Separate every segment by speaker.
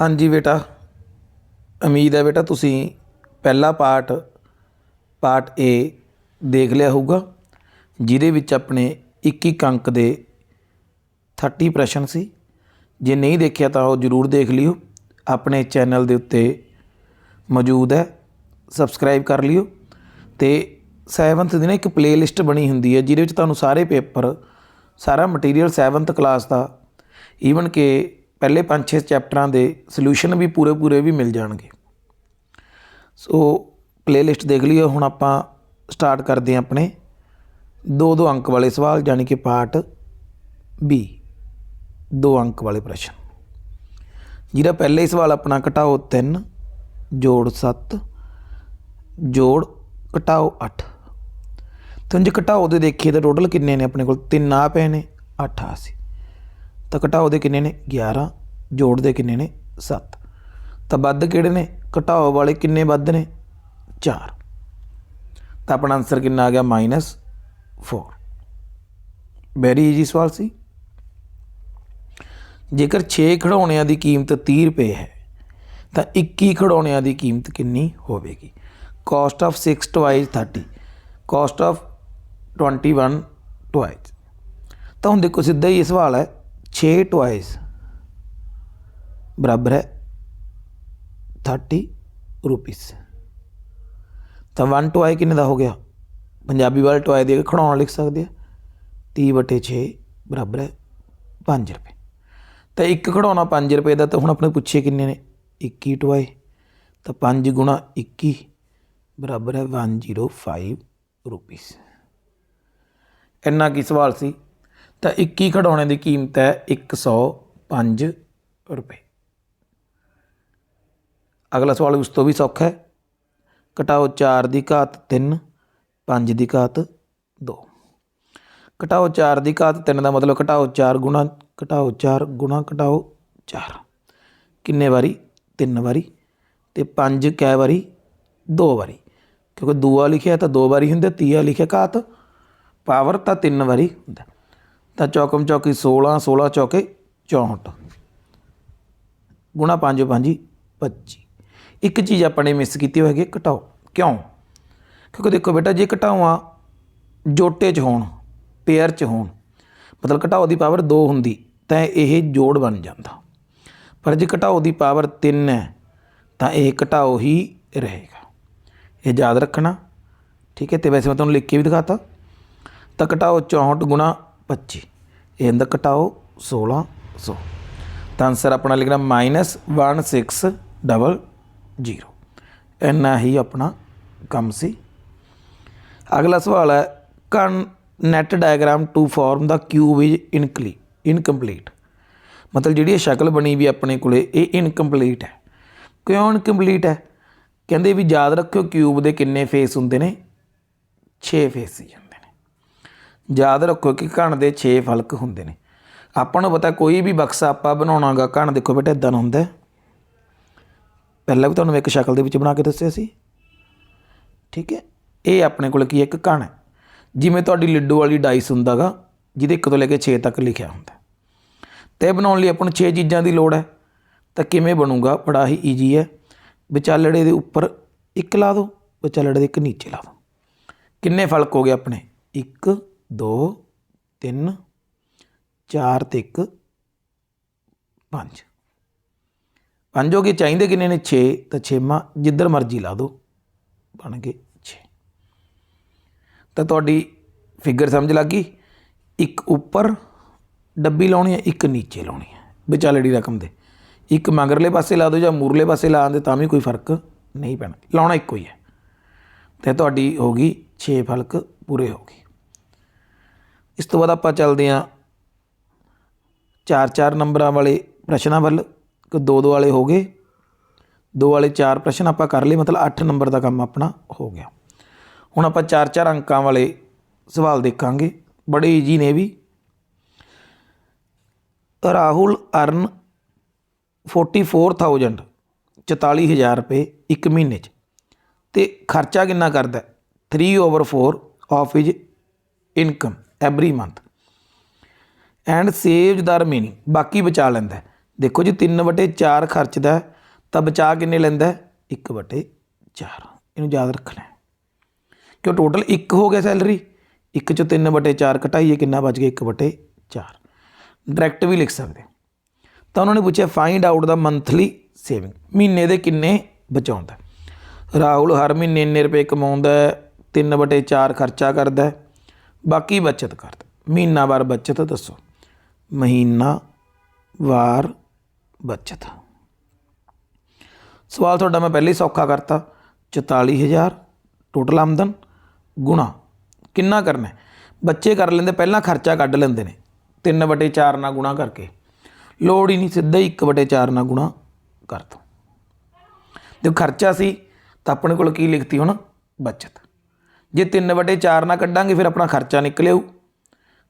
Speaker 1: ਹਾਂਜੀ ਬੇਟਾ। ਉਮੀਦ ਹੈ ਬੇਟਾ ਤੁਸੀਂ ਪਹਿਲਾ ਪਾਰਟ ਪਾਰਟ ਏ ਦੇਖ ਲਿਆ ਹੋਊਗਾ, ਜਿਹਦੇ ਵਿੱਚ ਆਪਣੇ 21 ਅੰਕ ਦੇ 30 ਪ੍ਰਸ਼ਨ ਸੀ। ਜੇ ਨਹੀਂ ਦੇਖਿਆ ਤਾਂ ਉਹ ਜਰੂਰ ਦੇਖ ਲਿਓ। ਆਪਣੇ ਚੈਨਲ ਦੇ ਉੱਤੇ ਮੌਜੂਦ ਹੈ। ਸਬਸਕ੍ਰਾਈਬ ਕਰ ਲਿਓ। ਤੇ 7th ਦੀ ਨਾ ਇੱਕ ਪਲੇਲਿਸਟ ਬਣੀ ਹੁੰਦੀ ਹੈ, ਜਿਹਦੇ ਵਿੱਚ ਤੁਹਾਨੂੰ ਸਾਰੇ ਪੇਪਰ, ਸਾਰਾ ਮਟੀਰੀਅਲ 7th ਕਲਾਸ ਦਾ ਈਵਨ ਕਿ ਪਹਿਲੇ 5-6 ਚੈਪਟਰਾਂ ਦੇ ਸੋਲੂਸ਼ਨ ਵੀ ਪੂਰੇ ਪੂਰੇ ਵੀ ਮਿਲ ਜਾਣਗੇ। ਸੋ ਪਲੇਲਿਸਟ ਦੇਖ ਲਿਓ, ਹੁਣ ਆਪਾਂ ਸਟਾਰਟ ਕਰਦੇ ਹਾਂ ਆਪਣੇ ਦੋ ਦੋ ਅੰਕ ਵਾਲੇ ਸਵਾਲ ਯਾਨੀ ਕਿ ਪਾਰਟ ਬੀ ਦੋ ਅੰਕ ਵਾਲੇ ਪ੍ਰਸ਼ਨ। ਜਿਹਦਾ ਪਹਿਲਾ ਹੀ ਸਵਾਲ ਆਪਣਾ ਘਟਾਓ 3 ਜੋੜ 7 ਜੋੜ ਘਟਾਓ 8 ਤਾਂ ਜੇ ਘਟਾਓ ਦੇ ਦੇਖੀਏ ਤਾਂ ਟੋਟਲ ਕਿੰਨੇ ਨੇ ਆਪਣੇ ਕੋਲ? ਤਿੰਨ ਆ ਪਏ ਨੇ 8 ਆ ਸੀ। ਤਾਂ ਘਟਾਓ ਦੇ ਕਿੰਨੇ ਨੇ? 11 ਜੋੜ ਦੇ ਕਿੰਨੇ ਨੇ? 7 ਤਾਂ ਵੱਧ ਕਿਹੜੇ ਨੇ? ਘਟਾਓ ਵਾਲੇ ਕਿੰਨੇ ਵੱਧ ਨੇ? 4 ਤਾਂ ਆਪਣਾ ਆਨਸਰ ਕਿੰਨਾ ਆ ਗਿਆ? -4 ਵੈਰੀ ਈਜੀ ਸਵਾਲ ਸੀ। ਜੇਕਰ 6 ਖਿਡੌਣਿਆਂ ਦੀ ਕੀਮਤ 30 ਰੁਪਏ ਹੈ, ਤਾਂ 21 ਖਿਡੌਣਿਆਂ ਦੀ ਕੀਮਤ ਕਿੰਨੀ ਹੋਵੇਗੀ? Cost of 6 twice 30 cost of 21 twice ਤਾਂ ਹੁਣ ਦੇਖੋ, ਸਿੱਧਾ ਹੀ ਇਹ ਸਵਾਲ ਹੈ। 6 ਟਵਾਈਜ਼ ਬਰਾਬਰ ਹੈ। 30 ਰੁਪੀਸ ਤਾਂ 1 ਟਵਾਈ ਕਿੰਨੇ ਦਾ ਹੋ ਗਿਆ? ਪੰਜਾਬੀ ਵਾਲੇ ਟਵਾਈ ਦੇ ਕੇ ਖੜਾਉਣ ਲਿਖ ਸਕਦੇ ਆ। 30 ਬਟੇ 6 ਬਰਾਬਰ ਹੈ। 5 ਰੁਪਏ। ਤਾਂ ਇੱਕ ਖੜਾਉਣਾ 5 ਰੁਪਏ ਦਾ ਤਾਂ ਹੁਣ ਆਪਣੇ ਪੁੱਛੇ ਕਿੰਨੇ ਨੇ? 21 ਟਵਾਈ ਤਾਂ 5 ਗੁਣਾ 21 ਬਰਾਬਰ ਹੈ। 105 ਰੁਪੀਸ ਇੰਨਾ ਕੀ ਸਵਾਲ ਸੀ? ਤਾਂ 21 ਖਿਡੌਣੇ ਦੀ ਕੀਮਤ ਹੈ 105 ਰੁਪਏ। ਅਗਲਾ ਸਵਾਲ ਉਸ ਤੋਂ ਵੀ ਸੌਖਾ ਹੈ। ਘਟਾਓ 4 ਦੀ ਘਾਤ 3 5 ਦੀ ਘਾਤ 2 ਘਟਾਓ 4 ਦੀ ਘਾਤ 3 ਦਾ ਮਤਲਬ ਘਟਾਓ 4 ਗੁਣਾ, ਘਟਾਓ 4 ਗੁਣਾ, ਘਟਾਓ 4 ਕਿੰਨੇ ਵਾਰੀ? 3 ਵਾਰੀ। ਤੇ 5 ਕੈ ਵਾਰੀ 2 ਵਾਰੀ। ਕਿਉਂਕਿ ਦੂਆ ਲਿਖਿਆ ਤਾਂ 2 ਵਾਰੀ ਹੁੰਦਾ ਤੀਆ ਲਿਖਿਆ ਘਾਤ। ਪਾਵਰ ਤਾਂ 3 ਵਾਰੀ ਹੁੰਦਾ। ਤਾਂ ਚੌਕਮ ਚੌਕੀ 16 16 ਚੌਕੇ 64 ਗੁਣਾ 5 5 25 ਇੱਕ ਚੀਜ਼ ਆਪਾਂ ਨੇ ਮਿਸ ਕੀਤੀ ਹੋਏਗੀ ਘਟਾਓ। ਕਿਉਂ? ਕਿਉਂਕਿ ਦੇਖੋ ਬੇਟਾ, ਜੇ ਘਟਾਵਾਂ ਜੋਟੇ 'ਚ ਹੋਣ ਪੇਅਰ 'ਚ ਹੋਣ, ਮਤਲਬ ਘਟਾਓ ਦੀ ਪਾਵਰ 2 ਹੁੰਦੀ, ਤਾਂ ਇਹ ਜੋੜ ਬਣ ਜਾਂਦਾ। ਪਰ ਜੇ ਘਟਾਓ ਦੀ ਪਾਵਰ 3 ਹੈ, ਤਾਂ ਇਹ ਘਟਾਓ ਹੀ ਰਹੇਗਾ। ਇਹ ਯਾਦ ਰੱਖਣਾ, ਠੀਕ ਹੈ? ਤੇ ਵੈਸੇ ਮੈਂ ਤੁਹਾਨੂੰ ਲਿਖ ਕੇ ਵੀ ਦਿਖਾਤਾ। ਤਾਂ ਘਟਾਓ 64 ਗੁਣਾ 25 ਇਹ ਹੁੰਦਾ ਘਟਾਓ 1600 ਤਾਂ ਆਨਸਰ ਆਪਣਾ ਲਿਖਣਾ ਮਾਈਨਸ 1600 ਇੰਨਾ ਹੀ ਆਪਣਾ ਕੰਮ ਸੀ ਅਗਲਾ ਸਵਾਲ ਹੈ can net diagram to form the cube is ਇਨਕਲੀ incomplete ਮਤਲਬ ਜਿਹੜੀ ਇਹ ਸ਼ਕਲ ਬਣੀ ਵੀ ਆਪਣੇ ਕੋਲੇ ਇਹ ਇਨਕੰਪਲੀਟ ਹੈ ਕਿਉਂ ਇਨਕੰਪਲੀਟ ਹੈ ਕਹਿੰਦੇ ਵੀ ਯਾਦ ਰੱਖਿਓ ਕਿਊਬ ਦੇ ਕਿੰਨੇ ਫੇਸ ਹੁੰਦੇ ਨੇ 6 ਫੇਸ ਹੀ ਹੁੰਦੇ ਨੇ ਯਾਦ ਰੱਖੋ ਕਿ ਘਣ ਦੇ 6 ਫਲਕ ਹੁੰਦੇ ਨੇ। ਆਪਾਂ ਨੂੰ ਪਤਾ ਕੋਈ ਵੀ ਬਕਸਾ ਆਪਾਂ ਬਣਾਉਣਾਗਾ, ਘਣ ਦੇਖੋ ਬੇਟਾ ਇਦਾਂ ਹੁੰਦਾ। ਪਹਿਲਾਂ ਵੀ ਤੁਹਾਨੂੰ ਇੱਕ ਸ਼ਕਲ ਦੇ ਵਿੱਚ ਬਣਾ ਕੇ ਦੱਸਿਆ ਸੀ। ਠੀਕ ਹੈ? ਇਹ ਆਪਣੇ ਕੋਲ ਕੀ ਹੈ? ਇੱਕ ਘਣ ਹੈ। ਜਿਵੇਂ ਤੁਹਾਡੀ ਲਿੱਡੂ ਵਾਲੀ ਡਾਈਸ ਹੁੰਦਾਗਾ, ਜਿਹਦੇ 1 ਤੋਂ ਲੈ ਕੇ 6 ਤੱਕ ਲਿਖਿਆ ਹੁੰਦਾ। ਤੇ ਇਹ ਬਣਾਉਣ ਲਈ ਆਪਾਂ ਨੂੰ 6 ਚੀਜ਼ਾਂ ਦੀ ਲੋੜ ਹੈ। ਤਾਂ ਕਿਵੇਂ ਬਣੂਗਾ? ਬੜਾ ਹੀ ਈਜੀ ਹੈ। ਵਿਚਾਲੜੇ ਦੇ ਉੱਪਰ ਇੱਕ ਲਾ ਦਿਓ, ਵਿਚਾਲੜੇ ਦੇ ਇੱਕ ਨੀਚੇ ਲਾ ਦਿਓ। ਕਿੰਨੇ ਫਲਕ ਹੋ ਗਏ ਆਪਣੇ? 1 2 3 4 ਤੇ 1 5 ਪੰਜ ਹੋ ਗਏ, ਚਾਹੀਦੇ ਕਿੰਨੇ ਨੇ? 6 ਤਾਂ ਛੇਵਾਂ ਜਿੱਧਰ ਮਰਜ਼ੀ ਲਾ ਦਿਓ, ਬਣ ਗਏ 6 ਤਾਂ ਤੁਹਾਡੀ ਫਿਗਰ ਸਮਝ ਲੱਗ ਗਈ? ਇੱਕ ਉੱਪਰ ਡੱਬੀ ਲਾਉਣੀ ਹੈ, ਇੱਕ ਨੀਚੇ ਲਾਉਣੀ ਹੈ। ਵਿਚਾਲੜੀ ਰਕਮ ਦੇ। ਇੱਕ ਮਗਰਲੇ ਪਾਸੇ ਲਾ ਦਿਓ ਜਾਂ ਮੂਰਲੇ ਪਾਸੇ ਲਾ ਦੇ ਤਾਂ ਵੀ ਕੋਈ ਫ਼ਰਕ ਨਹੀਂ ਪੈਣਾ। ਲਾਉਣਾ ਇੱਕੋ ਹੀ ਹੈ। ਤੇ ਤੁਹਾਡੀ ਹੋ ਗਈ 6 ਫਲਕ ਪੂਰੇ ਹੋ ਗਏ। ਇਸ ਤੋਂ ਬਾਅਦ ਆਪਾਂ ਚੱਲਦੇ ਹਾਂ ਚਾਰ ਚਾਰ ਨੰਬਰਾਂ ਵਾਲੇ ਪ੍ਰਸ਼ਨਾਂ ਵੱਲ ਕਿ ਦੋ ਦੋ ਵਾਲੇ ਹੋ ਗਏ। ਦੋ ਵਾਲੇ ਚਾਰ ਪ੍ਰਸ਼ਨ ਆਪਾਂ ਕਰ ਲਏ, ਮਤਲਬ 8 ਨੰਬਰ ਦਾ ਕੰਮ ਆਪਣਾ ਹੋ ਗਿਆ। ਹੁਣ ਆਪਾਂ ਚਾਰ ਚਾਰ ਅੰਕਾਂ ਵਾਲੇ ਸਵਾਲ ਦੇਖਾਂਗੇ, ਬੜੇ ਈਜੀ ਨੇ ਵੀ। ਰਾਹੁਲ ਅਰਨ 44000 44000 ਰੁਪਏ ਇੱਕ ਮਹੀਨੇ 'ਚ। ਤੇ ਖਰਚਾ ਕਿੰਨਾ ਕਰਦਾ? 3 over 4 of his income every month and save the remaining ਬਾਕੀ ਬਚਾ ਲੈਂਦਾ ਦੇਖੋ ਜੀ 3 ਵਟੇ 4 ਖਰਚਦਾ ਤਾਂ ਬਚਾ ਕਿੰਨੇ ਲੈਂਦਾ 1 ਵਟੇ 4 ਇਹਨੂੰ ਯਾਦ ਰੱਖਣਾ ਕਿਉਂ? ਟੋਟਲ 1 ਹੋ ਗਿਆ ਸੈਲਰੀ 1 ਚੋਂ 3 ਵਟੇ 4 ਘਟਾਈਏ, ਕਿੰਨਾ ਬਚ ਗਿਆ? 1 ਵਟੇ 4 ਡਾਇਰੈਕਟ ਵੀ ਲਿਖ ਸਕਦੇ ਤਾਂ ਉਹਨਾਂ ਨੇ ਪੁੱਛਿਆ find out the monthly saving ਮਹੀਨੇ ਦੇ ਕਿੰਨੇ ਬਚਾਉਂਦਾ ਰਾਹੁਲ ਹਰ ਮਹੀਨੇ ਇੰਨੇ ਰੁਪਏ ਕਮਾਉਂਦਾ ਹੈ 3 ਵਟੇ 4 ਖਰਚਾ ਕਰਦਾ ਬਾਕੀ ਬਚਤ ਕਰਦਾ ਮਹੀਨਾਵਾਰ ਬਚਤ ਦੱਸੋ। ਮਹੀਨਾ ਵਾਰ ਬਚਤ। ਸਵਾਲ ਤੁਹਾਡਾ ਮੈਂ ਪਹਿਲੇ ਹੀ ਸੌਖਾ ਕਰਤਾ। 44000 ਟੋਟਲ ਆਮਦਨ ਗੁਣਾ। ਕਿੰਨਾ ਕਰਨਾ ਬੱਚੇ ਕਰ ਲੈਂਦੇ, ਪਹਿਲਾਂ ਖਰਚਾ ਕੱਢ ਲੈਂਦੇ ਨੇ। 3 ਵਟੇ 4 ਨਾਲ ਗੁਣਾ ਕਰਕੇ। ਲੋੜ ਹੀ ਨਹੀਂ, ਸਿੱਧਾ ਹੀ 1 ਵਟੇ 4 ਨਾਲ ਗੁਣਾ ਕਰ ਦੋ। ਜੇ ਖਰਚਾ ਸੀ ਤਾਂ ਆਪਣੇ ਕੋਲ ਕੀ ਲਿਖਤੀ ਹੁਣ? ਬਚਤ। ਜੇ 3 ਵਟੇ 4 ਨਾਲ ਕੱਢਾਂਗੇ, ਫਿਰ ਆਪਣਾ ਖਰਚਾ ਨਿਕਲਿਓ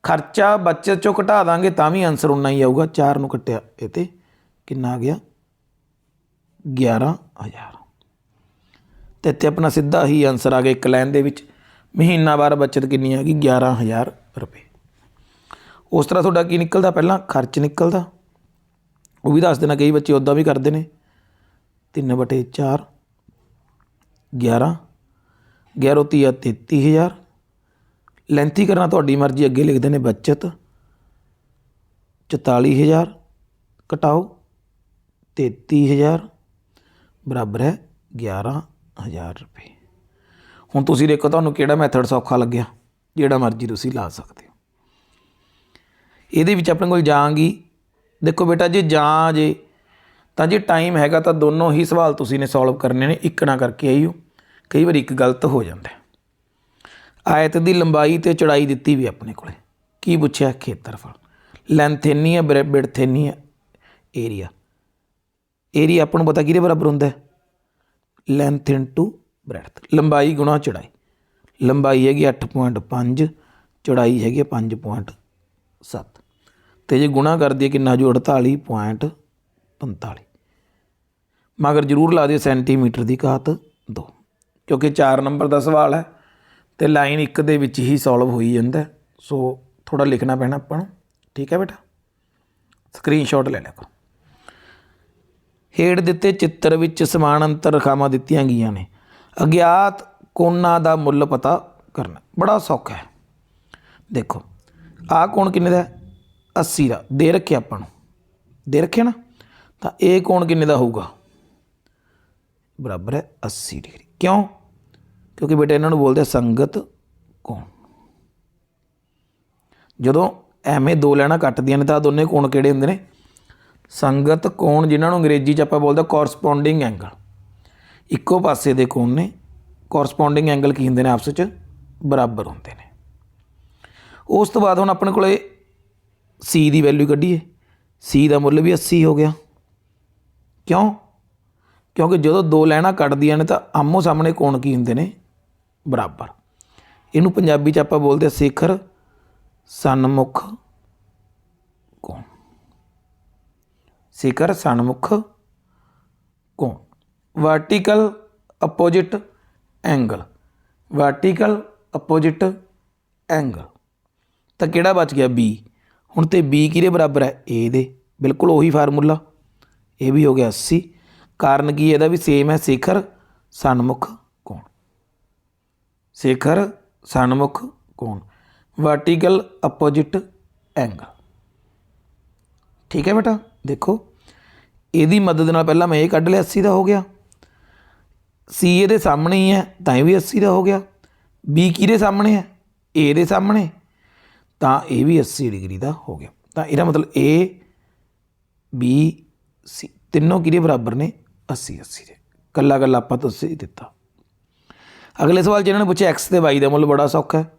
Speaker 1: ਖਰਚਾ ਬਚਤ ਚੋਂ ਘਟਾ ਦਾਂਗੇ, ਤਾਂ ਵੀ ਆਨਸਰ ਉਨਾ ਹੀ ਆਊਗਾ। 4 ਨੂੰ ਕੱਟਿਆ, ਇਹ ਤੇ ਕਿੰਨਾ ਆ ਗਿਆ? 11000 ਤੇ ਇੱਥੇ ਆਪਣਾ ਸਿੱਧਾ ਹੀ ਆਨਸਰ ਆ ਗਿਆ ਇੱਕ ਲਾਈਨ ਦੇ ਵਿੱਚ। ਮਹੀਨਾਵਾਰ ਬਚਤ ਕਿੰਨੀ ਆ ਗਈ? 11000 ਰੁਪਏ। ਉਸ ਤਰ੍ਹਾਂ ਤੁਹਾਡਾ ਕੀ ਨਿਕਲਦਾ ਪਹਿਲਾਂ? ਖਰਚ ਨਿਕਲਦਾ। ਉਹ ਵੀ ਦੱਸ ਦੇਣਾ, ਕਈ ਬੱਚੇ ਉਦਾਂ ਵੀ ਕਰਦੇ ਨੇ। 3 ਬਟੇ 4 11 11 ਤੀਆ 33000 ਲੈਂਥੀ ਕਰਨਾ ਤੁਹਾਡੀ ਮਰਜ਼ੀ, ਅੱਗੇ ਲਿਖਦੇ ਨੇ ਬਚਤ। 44000 ਘਟਾਓ 33000 ਬਰਾਬਰ ਹੈ 11000 ਰੁਪਏ। ਹੁਣ ਤੁਸੀਂ ਦੇਖੋ ਤੁਹਾਨੂੰ ਕਿਹੜਾ ਮੈਥਡ ਸੌਖਾ ਲੱਗਿਆ, ਜਿਹੜਾ ਮਰਜ਼ੀ ਤੁਸੀਂ ਲਾ ਸਕਦੇ ਹੋ। ਇਹਦੇ ਵਿੱਚ ਆਪਣੇ ਕੋਲ ਜਾਂਗੀ ਦੇਖੋ ਬੇਟਾ ਜੇ ਜਾਂ ਜੇ, ਤਾਂ ਜੇ ਟਾਈਮ ਹੈਗਾ ਤਾਂ ਦੋਨੋਂ ਹੀ ਸਵਾਲ ਤੁਸੀਂ ਨੇ ਸੋਲਵ ਕਰਨੇ ਨੇ, ਇੱਕ ਨਾ ਕਰਕੇ ਆਈਓ ਕਈ ਵਾਰ ਇੱਕ ਗਲਤ ਹੋ ਜਾਂਦਾ ਆਇਤ ਦੀ ਲੰਬਾਈ ਤੇ ਚੌੜਾਈ ਦਿੱਤੀ ਵੀ ਆਪਣੇ ਕੋਲੇ। ਕੀ ਪੁੱਛਿਆ ਖੇਤਰਫਲ ਲੈਂਥ ਇੰਨੀ ਹੈ ਬਿਡਥ ਇੰਨੀ ਹੈ। ਏਰੀਆ ਏਰੀਆ ਆਪਾਂ ਨੂੰ ਪਤਾ ਕਿਹਦੇ ਬਰਾਬਰ ਹੁੰਦਾ ਹੈ? ਲੈਂਥ ਇਨਟੂ ਬ੍ਰੈਡਥ ਲੰਬਾਈ ਗੁਣਾ ਚੌੜਾਈ। ਲੰਬਾਈ ਹੈਗੀ 8.5 ਚੌੜਾਈ ਹੈਗੀ ਹੈ 5.7 ਤੇ ਜੇ ਗੁਣਾ ਕਰ ਦਈਏ ਕਿੰਨਾ ਜੋ 48.45 ਮਗਰ ਜ਼ਰੂਰ ਲਾ ਦਿਓ ਸੈਂਟੀਮੀਟਰ ਦੀ ਘਾਤ 2 ਕਿਉਂਕਿ 4 ਨੰਬਰ ਦਾ ਸਵਾਲ ਹੈ ਤੇ ਲਾਈਨ 1 ਦੇ ਵਿੱਚ ਹੀ ਸੋਲਵ ਹੋਈ ਜਾਂਦਾ ਸੋ ਥੋੜਾ ਲਿਖਣਾ ਪੈਣਾ ਆਪਾਂ ਨੂੰ। ਠੀਕ ਹੈ ਬੇਟਾ? ਸਕਰੀਨਸ਼ਾਟ ਲੈ ਲਿਆ ਕਰੋ। ਹੇਠ ਦਿੱਤੇ ਚਿੱਤਰ ਵਿੱਚ ਸਮਾਨ ਅੰਤਰ ਰੇਖਾਵਾਂ ਦਿੱਤੀਆਂ ਗਈਆਂ ਨੇ। ਅਗਿਆਤ ਕੋਣਾਂ ਦਾ ਮੁੱਲ ਪਤਾ ਕਰਨਾ। ਬੜਾ ਸੌਖਾ ਹੈ। ਦੇਖੋ ਆਹ ਕੋਣ ਕਿੰਨੇ ਦਾ ਹੈ? 80 ਦਾ। ਦੇ ਰੱਖਿਆ ਆਪਾਂ ਨੂੰ। ਦੇ ਰੱਖਿਆ ਨਾ? ਤਾਂ ਇਹ ਕੋਣ ਕਿੰਨੇ ਦਾ ਹੋਊਗਾ? ਬਰਾਬਰ ਹੈ 80 ਡਿਗਰੀ। ਕਿਉਂ? ਕਿਉਂਕਿ ਬੇਟਾ ਇਹਨਾਂ ਨੂੰ ਬੋਲਦੇ ਸੰਗਤ ਕੋਣ? ਜਦੋਂ ਐਵੇਂ ਦੋ ਲੈਣਾ ਕੱਟਦੀਆਂ ਨੇ ਤਾਂ ਦੋਨੇ ਕੋਣ ਕਿਹੜੇ ਹੁੰਦੇ ਨੇ? ਸੰਗਤ ਕੋਣ, ਜਿਨ੍ਹਾਂ ਨੂੰ ਅੰਗਰੇਜ਼ੀ 'ਚ ਆਪਾਂ ਬੋਲਦੇ ਕੋਰਸਪੋਂਡਿੰਗ ਐਂਗਲ ਇੱਕੋ ਪਾਸੇ ਦੇ ਕੋਣ ਨੇ? ਕੋਰਸਪੋਂਡਿੰਗ ਐਂਗਲ ਕੀ ਹੁੰਦੇ ਨੇ? ਆਪਸ ਵਿੱਚ ਬਰਾਬਰ ਹੁੰਦੇ ਨੇ। ਉਸ ਤੋਂ ਬਾਅਦ ਹੁਣ ਆਪਣੇ ਕੋਲੇ C ਦੀ ਵੈਲਿਊ ਕੱਢੀਏ। C ਦਾ ਮੁੱਲ ਵੀ 80 ਹੋ ਗਿਆ। ਕਿਉਂ? ਕਿਉਂਕਿ ਜਦੋਂ ਦੋ ਲਾਈਨਾਂ ਕੱਟਦੀਆਂ ਨੇ ਤਾਂ ਆਮੋ ਸਾਹਮਣੇ ਕੋਣ ਕੀ ਹੁੰਦੇ ਨੇ? ਬਰਾਬਰ। ਇਹਨੂੰ ਪੰਜਾਬੀ 'ਚ ਆਪਾਂ ਬੋਲਦੇ ਆ ਸਿਖਰ, ਸਨਮੁਖ, ਕੋਣ? ਸਿਖਰ, ਸਨਮੁਖ, ਕੋਣ? Vertical opposite angle vertical opposite angle ਤਾਂ ਕਿਹੜਾ ਬਚ ਗਿਆ? B ਹੁਣ ਤੇ B ਕਿਹਦੇ ਬਰਾਬਰ ਹੈ? A ਦੇ। ਬਿਲਕੁਲ ਉਹੀ ਫਾਰਮੂਲਾ। ਇਹ ਵੀ ਹੋ ਗਿਆ 80 ਕਾਰਨ ਕੀ ਇਹਦਾ ਵੀ ਸੇਮ ਹੈ ਸਿਖਰ, ਸਨਮੁਖ, ਕੋਣ? ਸਿਖਰ, ਸਨਮੁਖ, ਕੋਣ? ਵਰਟੀਕਲ ਅਪੋਜਿਟ ਐਂਗਲ ਠੀਕ ਹੈ ਬੇਟਾ, ਦੇਖੋ, ਇਹਦੀ ਮਦਦ ਨਾਲ ਪਹਿਲਾਂ ਮੈਂ ਇਹ ਕੱਢ ਲਿਆ 80 ਦਾ ਹੋ ਗਿਆ। ਸੀ ਇਹਦੇ ਸਾਹਮਣੇ ਹੀ ਹੈ, ਤਾਂ ਇਹ ਵੀ 80 ਦਾ ਹੋ ਗਿਆ। ਬੀ ਕਿਹਦੇ ਸਾਹਮਣੇ ਹੈ? ਏ ਦੇ ਸਾਹਮਣੇ। ਤਾਂ ਇਹ ਵੀ 80 ਡਿਗਰੀ ਦਾ ਹੋ ਗਿਆ। ਤਾਂ ਇਹਦਾ ਮਤਲਬ ਏ ਬੀ ਸੀ ਤਿੰਨੋਂ ਕਿਹਦੇ ਬਰਾਬਰ ਨੇ? 80 80 ਦੇ ਕੱਲਾ ਕੱਲਾ ਆਪਾਂ ਤੁਸੀਂ ਦਿੱਤਾ। ਅਗਲੇ ਸਵਾਲ ਜਿਹਨਾਂ ਇਹਨਾਂ ਨੇ ਪੁੱਛਿਆ, x ਤੇ y ਦਾ ਮੁੱਲ ਬੜਾ ਸੌਖਾ ਹੈ।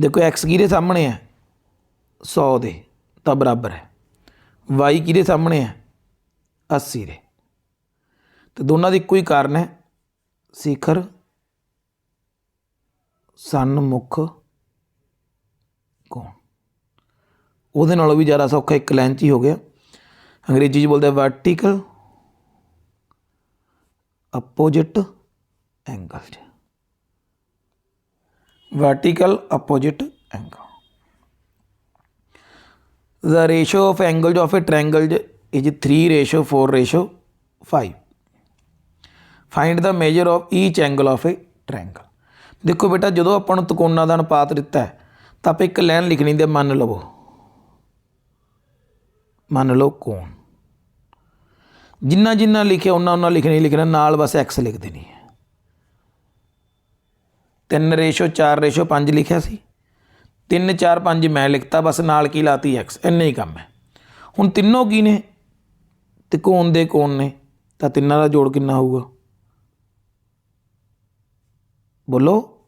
Speaker 1: ਦੇਖੋ, x ਕਿਹਦੇ ਸਾਹਮਣੇ ਹੈ? 100 ਦੇ, ਤਾਂ ਬਰਾਬਰ ਹੈ। Y ਕਿਹਦੇ ਸਾਹਮਣੇ ਹੈ? 80 ਦੇ। ਤੇ ਦੋਨਾਂ ਦਾ ਇੱਕੋ ਹੀ ਕਾਰਨ ਹੈ, ਸਿਖਰ ਸਨਮੁਖ ਕੋਣ। ਉਹਦੇ ਨਾਲੋਂ ਵੀ ਜ਼ਿਆਦਾ ਸੌਖਾ ਇੱਕ ਲਾਈਨ 'ਚ ਹੀ ਹੋ ਗਿਆ। ਅੰਗਰੇਜ਼ੀ 'ਚ ਬੋਲਦੇ ਵਰਟੀਕਲ ਅਪੋਜਿਟ ਐਂਗਲ 'ਚ। Vertical opposite angle the ratio of angles of a triangle is 3 ratio 4 ratio 5 find the measure of each angle of a triangle ਦੇਖੋ ਬੇਟਾ, ਜਦੋਂ ਆਪਾਂ ਨੂੰ ਤਿਕੋਣਾਂ ਦਾ ਅਨੁਪਾਤ ਦਿੱਤਾ ਹੈ, ਤਾਂ ਆਪਾਂ ਇੱਕ ਲਾਈਨ ਲਿਖਣੀ ਦੇ ਮੰਨ ਲਵੋ। ਮੰਨ ਲਓ ਕੋਣ। ਜਿੰਨਾ ਜਿੰਨਾ ਲਿਖਿਆ ਉਹਨਾਂ ਉਹਨਾਂ ਲਿਖਣਾ ਹੀ ਲਿਖਣਾ, ਨਾਲ ਬਸ x ਲਿਖ ਦੇਣੀ ਹੈ 3 ਰੇਸ਼ੋ 4 ਰੇਸ਼ੋ 5 ਲਿਖਿਆ ਸੀ। 3 4 5 ਮੈਂ ਲਿਖਤਾ, ਬਸ ਨਾਲ ਕੀ ਲਾਤੀ x? ਇੰਨਾ ਹੀ ਕੰਮ ਹੈ। ਹੁਣ ਤਿੰਨੋਂ ਕੀ ਨੇ? ਤਿਕੋਣ ਦੇ ਕੋਣ ਨੇ? ਤਾਂ ਤਿੰਨਾਂ ਦਾ ਜੋੜ ਕਿੰਨਾ ਹੋਊਗਾ? ਬੋਲੋ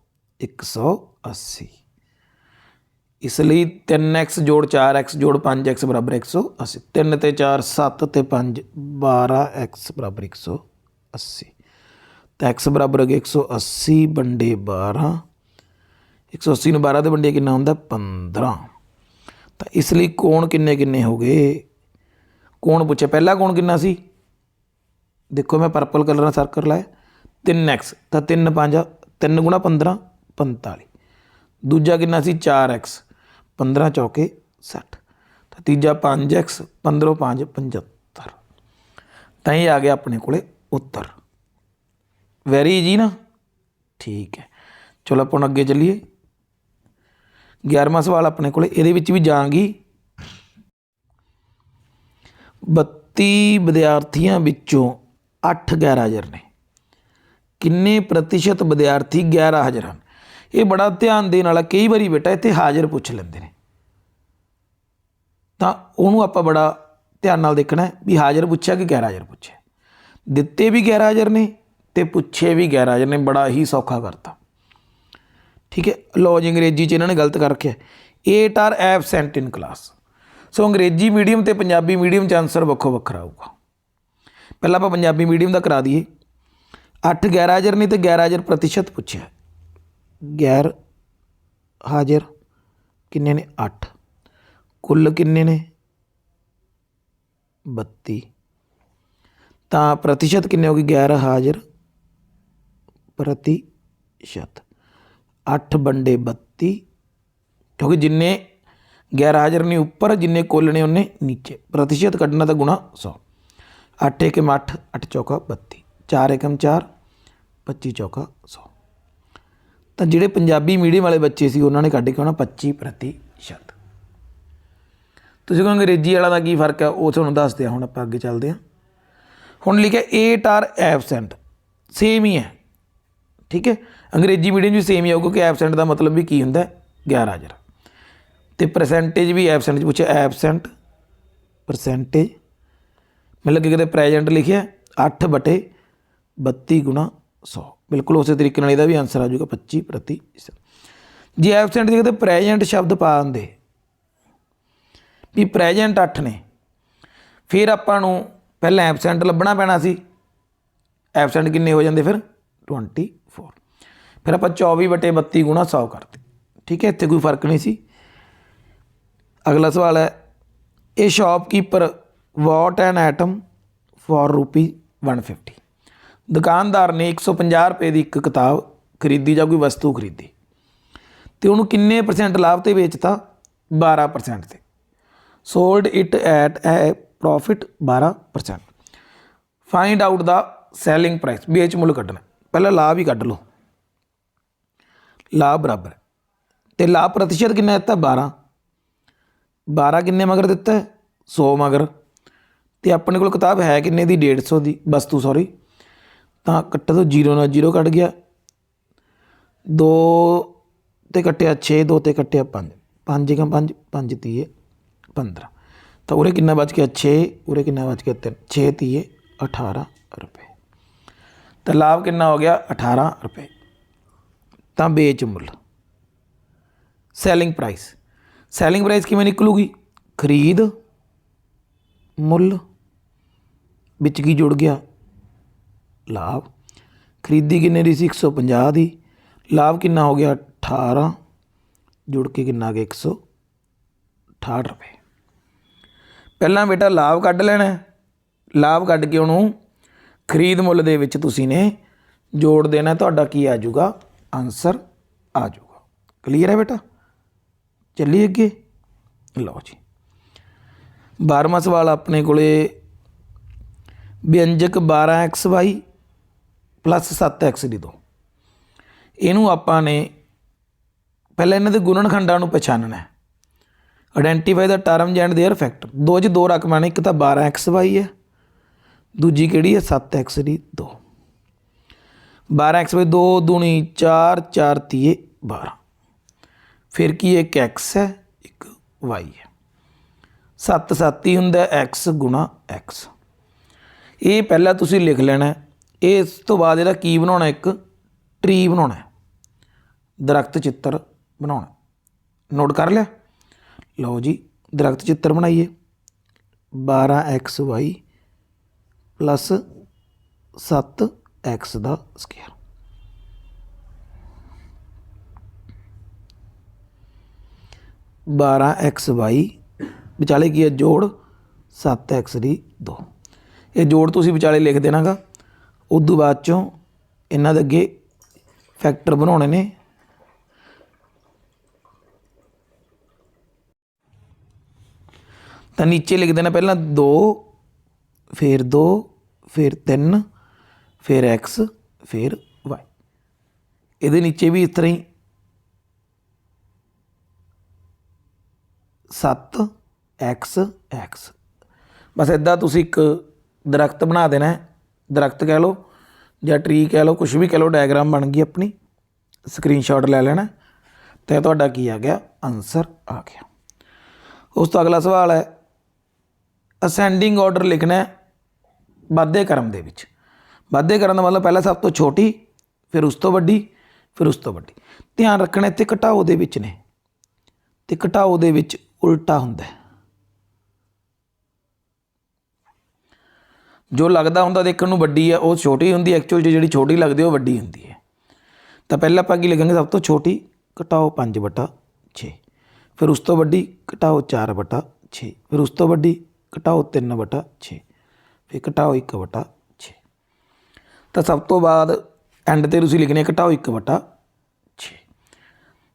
Speaker 1: 180 ਇਸ ਲਈ 3x ਜੋੜ 4x ਜੋੜ 5x ਬਰਾਬਰ 180 3 ਤੇ 4 7 ਤੇ 5 12x ਬਰਾਬਰ 180 ਤਾਂ x ਬਰਾਬਰ ਹੋ ਗਿਆ 180 ਵੰਡੇ 12 180 ਨੂੰ 12 ਦੇ ਵੰਡੇ ਕਿੰਨਾ ਹੁੰਦਾ? 15 ਤਾਂ ਇਸ ਲਈ ਕੋਣ ਕਿੰਨੇ ਕਿੰਨੇ ਹੋ ਗਏ? ਕੋਣ ਪੁੱਛਿਆ, ਪਹਿਲਾ ਕੋਣ ਕਿੰਨਾ ਸੀ? ਦੇਖੋ ਮੈਂ ਪਰਪਲ ਕਲਰ ਨਾਲ ਸਰਕਲ ਲਾਇਆ। 3x ਤਾਂ 3 5 3 ਗੁਣਾ 15 45 ਦੂਜਾ ਕਿੰਨਾ ਸੀ? 4x 15 ਚੌਕੇ 60 ਤਾਂ ਤੀਜਾ 5x 15 5 75 ਤਾਂ ਇਹ ਆ ਗਿਆ ਆਪਣੇ ਕੋਲੇ ਉੱਤਰ। ਵੈਰੀ ਜੀ ਨਾ? ਠੀਕ ਹੈ। ਚਲੋ ਆਪਾਂ ਹੁਣ ਅੱਗੇ ਚੱਲੀਏ। 11ਵਾਂ ਸਵਾਲ ਆਪਣੇ ਕੋਲੇ, ਇਹਦੇ ਵਿੱਚ ਵੀ ਜਾਾਂਗੀ 32 ਵਿਦਿਆਰਥੀਆਂ ਵਿੱਚੋਂ 8 ਗੈਰ ਹਾਜ਼ਰ ਨੇ। ਕਿੰਨੇ ਪ੍ਰਤੀਸ਼ਤ ਵਿਦਿਆਰਥੀ ਗੈਰ ਹਾਜ਼ਰ ਹਨ? ਇਹ ਬੜਾ ਧਿਆਨ ਦੇਣ ਵਾਲਾ ਕਈ ਵਾਰੀ ਬੇਟਾ, ਇੱਥੇ ਹਾਜ਼ਰ ਪੁੱਛ ਲੈਂਦੇ ਨੇ। ਤਾਂ ਉਹਨੂੰ ਆਪਾਂ ਬੜਾ ਧਿਆਨ ਨਾਲ ਦੇਖਣਾ ਵੀ ਹਾਜ਼ਰ ਪੁੱਛਿਆ ਕਿ ਗੈਰ ਹਾਜ਼ਰ ਪੁੱਛਿਆ ਦਿੱਤੇ ਵੀ ਗੈਰ ਹਾਜ਼ਰ ਨੇ ਤੇ ਪੁੱਛੇ ਵੀ ਗੈਰ ਹਾਜ਼ਰ ਨੇ, ਬੜਾ ਹੀ ਸੌਖਾ ਕਰਤਾ। ਠੀਕ ਹੈ ਲੋ ਅੰਗਰੇਜ਼ੀ ਚ ਇਹਨਾਂ ਨੇ ਗਲਤ ਕਰ ਰੱਖਿਆ 8 are absent in class so Angrezi medium ਤੇ ਪੰਜਾਬੀ ਮੀਡੀਅਮ ਚ ਆਨਸਰ ਵੱਖੋ ਵੱਖਰਾ ਆਊਗਾ। ਪਹਿਲਾਂ ਆਪਾਂ ਪੰਜਾਬੀ ਮੀਡੀਅਮ ਦਾ ਕਰਾ ਦਈਏ। 8 ਗੈਰ ਹਾਜ਼ਰ ਨੇ ਤੇ ਗੈਰ ਹਾਜ਼ਰ ਪ੍ਰਤੀਸ਼ਤ ਪੁੱਛਿਆ। ਗੈਰ ਹਾਜ਼ਰ ਕਿੰਨੇ ਨੇ? 8 ਕੁੱਲ ਕਿੰਨੇ ਨੇ? 32 ਤਾਂ ਪ੍ਰਤੀਸ਼ਤ ਕਿੰਨੇ ਹੋ ਗਏ ਗੈਰ ਹਾਜ਼ਰ ਪ੍ਰਤੀਸ਼ਤ। 8 ਬੰਡੇ 32 ਕਿਉਂਕਿ ਜਿੰਨੇ ਗੈਰ ਹਾਜ਼ਰ ਨੇ ਉੱਪਰ, ਜਿੰਨੇ ਕੁੱਲ ਨੇ ਉਹਨੇ ਨੀਚੇ। ਪ੍ਰਤੀਸ਼ਤ ਕੱਢਣਾ ਤਾਂ ਗੁਣਾ 100 8 ਏਕਮ 8 8 ਚੌਕਾ 32 4 ਏਕਮ 4 25 ਚੌਕਾ 100 ਤਾਂ ਜਿਹੜੇ ਪੰਜਾਬੀ ਮੀਡੀਅਮ ਵਾਲੇ ਬੱਚੇ ਸੀ, ਉਹਨਾਂ ਨੇ ਕੱਢ ਕੇ ਆਉਣਾ 25 ਪ੍ਰਤੀ ਤੁਸੀਂ ਕਹੋਗੇ ਅੰਗਰੇਜ਼ੀ ਵਾਲਾ ਦਾ ਕੀ ਫ਼ਰਕ ਹੈ, ਉਹ ਤੁਹਾਨੂੰ ਦੱਸਦੇ ਆ ਹੁਣ ਆਪਾਂ ਅੱਗੇ ਚੱਲਦੇ ਹਾਂ। ਹੁਣ ਲਿਖਿਆ ਏਟ ਆਰ ਐਬਸੈਂਟ ਸੇਮ ਹੀ ਹੈ। ਠੀਕ ਹੈ? ਅੰਗਰੇਜ਼ੀ ਮੀਡੀਅਮ ਵੀ ਸੇਮ ਹੀ ਆਊਗਾ ਕਿ ਐਬਸੈਂਟ ਦਾ ਮਤਲਬ ਵੀ ਕੀ ਹੁੰਦਾ ਹੈ? ਗੈਰ ਹਾਜ਼ਰ। ਤੇ ਪਰਸੈਂਟੇਜ ਵੀ ਐਬਸੈਂਟ ਚ ਪੁੱਛਿਆ ਐਬਸੈਂਟ ਪਰਸੈਂਟੇਜ ਮਤਲਬ ਕਿ ਕਿਤੇ ਪ੍ਰੈਜ਼ੈਂਟ ਲਿਖਿਆ 8 ਬਟੇ 32 ਗੁਣਾ 100 ਬਿਲਕੁਲ ਉਸੇ ਤਰੀਕੇ ਨਾਲ ਇਹਦਾ ਵੀ ਆਨਸਰ ਆ ਜਾਊਗਾ 25 ਪ੍ਰਤੀ ਜੇ ਐਬਸੈਂਟ ਦੀ ਕਿਤੇ ਪ੍ਰੈਜ਼ੈਂਟ ਸ਼ਬਦ ਪਾ ਦਿੰਦੇ ਵੀ ਪ੍ਰੈਜ਼ੈਂਟ 8 ਨੇ। ਫਿਰ ਆਪਾਂ ਨੂੰ ਪਹਿਲਾਂ ਐਬਸੈਂਟ ਲੱਭਣਾ ਪੈਣਾ ਸੀ। ਐਬਸੈਂਟ ਕਿੰਨੇ ਹੋ ਜਾਂਦੇ ਫਿਰ? 24 ਫਿਰ ਆਪਾਂ 24 ਬਟੇ 32 ਗੁਣਾ 100 ਕਰਤੇ ਠੀਕ ਹੈ, ਇੱਥੇ ਕੋਈ ਫ਼ਰਕ ਨਹੀਂ ਸੀ। ਅਗਲਾ ਸਵਾਲ ਹੈ, ਇਹ shopkeeper bought an item for rupee 150 ਦੁਕਾਨਦਾਰ ਨੇ 150 ਰੁਪਏ ਦੀ ਇੱਕ ਕਿਤਾਬ ਖਰੀਦੀ ਜਾਂ ਕੋਈ ਵਸਤੂ ਖਰੀਦੀ। ਤੇ ਉਹਨੂੰ ਕਿੰਨੇ ਪਰਸੈਂਟ ਲਾਭ ਤੇ ਵੇਚਤਾ? 12% ਤੇ। Sold it at a profit 12% find out the selling price ਵੇਚ ਮੁੱਲ ਕੱਢਣਾ। ਪਹਿਲਾਂ ਲਾਭ ਹੀ ਕੱਢ ਲਓ। ਲਾਭ ਬਰਾਬਰ ਹੈ। ਤੇ ਲਾਭ ਪ੍ਰਤੀਸ਼ਤ ਕਿੰਨਾ ਦਿੱਤਾ? 12 12 ਕਿੰਨੇ ਮਗਰ ਦਿੱਤਾ? ਹੈ 100 ਮਗਰ। ਤੇ ਆਪਣੇ ਕੋਲ ਕਿਤਾਬ ਹੈ ਕਿੰਨੇ ਦੀ? 150 ਦੀ। ਵਸਤੂ ਸੌਰੀ ਤਾਂ ਕੱਟਾ ਤੋਂ 0 ਨਾਲ 0 ਕੱਟ ਗਿਆ। 2 ਤੇ ਕੱਟਿਆ 6 2 ਤੇ ਕੱਟਿਆ 5 5 ਕਾ 5 5 ਤੀਏ 15 ਤਾਂ ਉਰੇ ਕਿੰਨਾ ਬਚ ਗਿਆ? 6 ਉਰੇ ਕਿੰਨਾ ਬਚ ਗਿਆ? 3 6 ਤੀਏ 18 ਰੁਪਏ। ਤਾਂ ਲਾਭ ਕਿੰਨਾ ਹੋ ਗਿਆ? 18 ਰੁਪਏ। ਤਾਂ ਵੇਚ ਮੁੱਲ। ਸੈਲਿੰਗ ਪ੍ਰਾਈਸ ਸੈਲਿੰਗ ਪ੍ਰਾਈਸ ਕਿਵੇਂ ਨਿਕਲੂਗੀ? ਖਰੀਦ, ਮੁੱਲ, ਵਿੱਚ ਕੀ ਜੁੜ ਗਿਆ? ਲਾਭ। ਖਰੀਦੀ ਕਿੰਨੇ ਦੀ ਸੀ? 150 ਦੀ। ਲਾਭ ਕਿੰਨਾ ਹੋ ਗਿਆ? 18 ਜੁੜ ਕੇ ਕਿੰਨਾ ਆ ਗਿਆ? 168 ਰੁਪਏ। ਪਹਿਲਾਂ ਬੇਟਾ ਲਾਭ ਕੱਢ ਲੈਣਾ ਲਾਭ ਕੱਢ ਕੇ ਉਹਨੂੰ ਖਰੀਦ ਮੁੱਲ ਦੇ ਵਿੱਚ ਤੁਸੀਂ ਨੇ ਜੋੜ ਦੇਣਾ, ਤੁਹਾਡਾ ਕੀ ਆ ਜਾਊਗਾ? ਆਨਸਰ ਆ ਜਾਊਗਾ। ਕਲੀਅਰ ਹੈ ਬੇਟਾ? ਚੱਲੀਏ ਅੱਗੇ? ਲਓ ਜੀ। 12ਵਾਂ ਸਵਾਲ ਆਪਣੇ ਕੋਲੇ। ਵਿਅੰਜਕ 12xy 7x ਦੀ ਦੋ। ਇਹਨੂੰ ਆਪਾਂ ਨੇ ਪਹਿਲਾਂ ਇਹਨਾਂ ਦੇ ਗੁਣਨਖੰਡਾਂ ਨੂੰ ਪਛਾਣਨਾ ਹੈ। Identify the terms and their factor ਦੋ ਚ ਦੋ ਰਕਮਾਂ ਨੇ ਇੱਕ ਤਾਂ 12xy ਹੈ ਦੂਜੀ ਕਿਹੜੀ ਹੈ 7x ਦੀ 2 12xy 2 ਦੂਣੀ 4 4 ਤੀਏ 12 ਫਿਰ ਕੀ ਇੱਕ x ਹੈ ਇੱਕ y ਹੈ 7 7 ਹੀ ਹੁੰਦਾ x ਗੁਣਾ x ਇਹ ਪਹਿਲਾਂ ਤੁਸੀਂ ਲਿਖ ਲੈਣਾ ਹੈ। ਇਸ ਤੋਂ ਬਾਅਦ ਇਹਦਾ ਕੀ ਬਣਾਉਣਾ ਇੱਕ ਟਰੀ ਬਣਾਉਣਾ ਹੈ। ਦਰਖਤ ਚਿੱਤਰ ਬਣਾਉਣਾ ਨੋਟ ਕਰ ਲਿਆ ਲਓ ਜੀ, ਦਰਖਤ ਚਿੱਤਰ ਬਣਾਈਏ। 12xy 7x ਦਾ ਸਕੁਅਰ। ਬਾਰਾਂ ਐਕਸ ਵਾਈ, ਵਿਚਾਲੇ ਕੀ ਹੈ? ਜੋੜ 7x ਦੀ 2 ਇਹ ਜੋੜ ਤੁਸੀਂ ਵਿਚਾਲੇ ਲਿਖ ਦੇਣਾਗਾ। ਉਸ ਤੋਂ ਬਾਅਦ ਚੋਂ ਇਹਨਾਂ ਦੇ ਅੱਗੇ ਫੈਕਟਰ ਬਣਾਉਣੇ ਨੇ। ਤਾਂ ਨੀਚੇ ਲਿਖ ਦੇਣਾ ਪਹਿਲਾਂ 2 ਫਿਰ 2 ਫਿਰ 3 ਫਿਰ x, ਫਿਰ y ਇਹਦੇ ਨੀਚੇ ਵੀ ਇਸ ਤਰ੍ਹਾਂ ਹੀ। 7 x x ਬਸ ਇਦਾਂ ਤੁਸੀਂ ਇੱਕ ਦਰਖਤ ਬਣਾ ਦੇਣਾ ਹੈ। ਦਰਖਤ ਕਹਿ ਲਓ ਜਾਂ ਟਰੀ ਕਹਿ ਲਓ ਕੁਝ ਵੀ ਕਹਿ ਲਓ ਡਾਇਗਰਾਮ ਬਣ ਗਈ ਆਪਣੀ। ਸਕਰੀਨਸ਼ਾਟ ਲੈ ਲੈਣਾ ਤੇ ਤੁਹਾਡਾ ਕੀ ਆ ਗਿਆ? ਆਨਸਰ ਆ ਗਿਆ। ਉਸ ਤੋਂ ਅਗਲਾ ਸਵਾਲ ਹੈ ਅਸੈਂਡਿੰਗ ਆਰਡਰ ਲਿਖਣਾ ਹੈ ਵਾਧੇ ਕਰਮ ਦੇ ਵਿੱਚ। ਵਾਧੇ ਕਰਨ ਦਾ ਮਤਲਬ ਪਹਿਲਾਂ ਸਭ ਤੋਂ ਛੋਟੀ, ਫਿਰ ਉਸ ਤੋਂ ਵੱਡੀ, ਫਿਰ ਉਸ ਤੋਂ ਵੱਡੀ। ਧਿਆਨ ਰੱਖਣਾ ਇੱਥੇ ਘਟਾਓ ਦੇ ਵਿੱਚ ਨੇ। ਤੇ ਘਟਾਓ ਦੇ ਵਿੱਚ ਉਲਟਾ ਹੁੰਦਾ ਹੈ। ਜੋ ਲੱਗਦਾ ਹੁੰਦਾ ਦੇਖਣ ਨੂੰ ਵੱਡੀ ਹੈ, ਉਹ ਛੋਟੀ ਹੁੰਦੀ ਐਕਚੁਅਲ ਜਿਹੜੀ ਛੋਟੀ ਲੱਗਦੀ ਉਹ ਵੱਡੀ ਹੁੰਦੀ ਹੈ। ਤਾਂ ਪਹਿਲਾਂ ਆਪਾਂ ਕੀ ਲਿਖਾਂਗੇ? ਸਭ ਤੋਂ ਛੋਟੀ, ਘਟਾਓ 5 ਬਟਾ 6 ਫਿਰ ਉਸ ਤੋਂ ਵੱਡੀ, ਘਟਾਓ 4 ਬਟਾ 6 ਫਿਰ ਉਸ ਤੋਂ ਵੱਡੀ ਘਟਾਓ 3 ਬਟਾ 6 ਫਿਰ ਘਟਾਓ 1 ਬਟਾ 6 ਤਾਂ ਸਭ ਤੋਂ ਬਾਅਦ ਐਂਡ ਤੇ ਤੁਸੀਂ ਲਿਖਣੇ ਘਟਾਓ 1 ਬਟਾ 6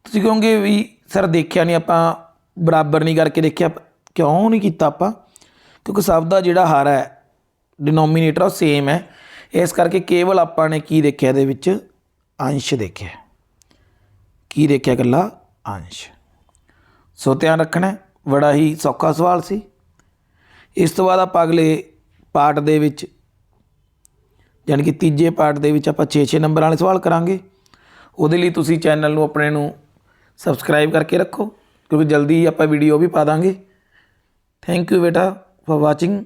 Speaker 1: ਤੁਸੀਂ ਕਹੋਗੇ ਵੀ ਸਰ ਦੇਖਿਆ ਨਹੀਂ, ਆਪਾਂ ਬਰਾਬਰ ਨਹੀਂ ਕਰਕੇ ਦੇਖਿਆ, ਕਿਉਂ ਨਹੀਂ ਕੀਤਾ ਆਪਾਂ? ਕਿਉਂਕਿ ਸਭ ਦਾ ਜਿਹੜਾ ਹਾਰ ਹੈ ਡਿਨੋਮੀਨੇਟਰ ਉਹ ਸੇਮ ਹੈ। ਇਸ ਕਰਕੇ ਕੇਵਲ ਆਪਾਂ ਨੇ ਕੀ ਦੇਖਿਆ ਇਹਦੇ ਵਿੱਚ? ਅੰਸ਼ ਦੇਖਿਆ। ਕੀ ਦੇਖਿਆ ਇਕੱਲਾ? ਅੰਸ਼। ਸੋ ਧਿਆਨ ਰੱਖਣਾ, ਬੜਾ ਹੀ ਸੌਖਾ ਸਵਾਲ ਸੀ। ਇਸ ਤੋਂ ਬਾਅਦ ਆਪਾਂ ਅਗਲੇ ਪਾਰਟ ਦੇ ਵਿੱਚ ਯਾਨੀ ਕਿ ਤੀਜੇ ਪਾਰਟ ਦੇ ਵਿੱਚ ਆਪਾਂ 6-6 ਨੰਬਰ ਵਾਲੇ ਸਵਾਲ ਕਰਾਂਗੇ। ਉਹਦੇ ਲਈ ਤੁਸੀਂ ਚੈਨਲ ਨੂੰ ਆਪਣੇ ਨੂੰ ਸਬਸਕ੍ਰਾਈਬ ਕਰਕੇ ਰੱਖੋ, ਕਿਉਂਕਿ ਜਲਦੀ ਆਪਾਂ ਵੀਡੀਓ ਵੀ ਪਾ ਦਾਂਗੇ। ਥੈਂਕ ਯੂ ਬੇਟਾ ਫॉर ਵਾਚਿੰਗ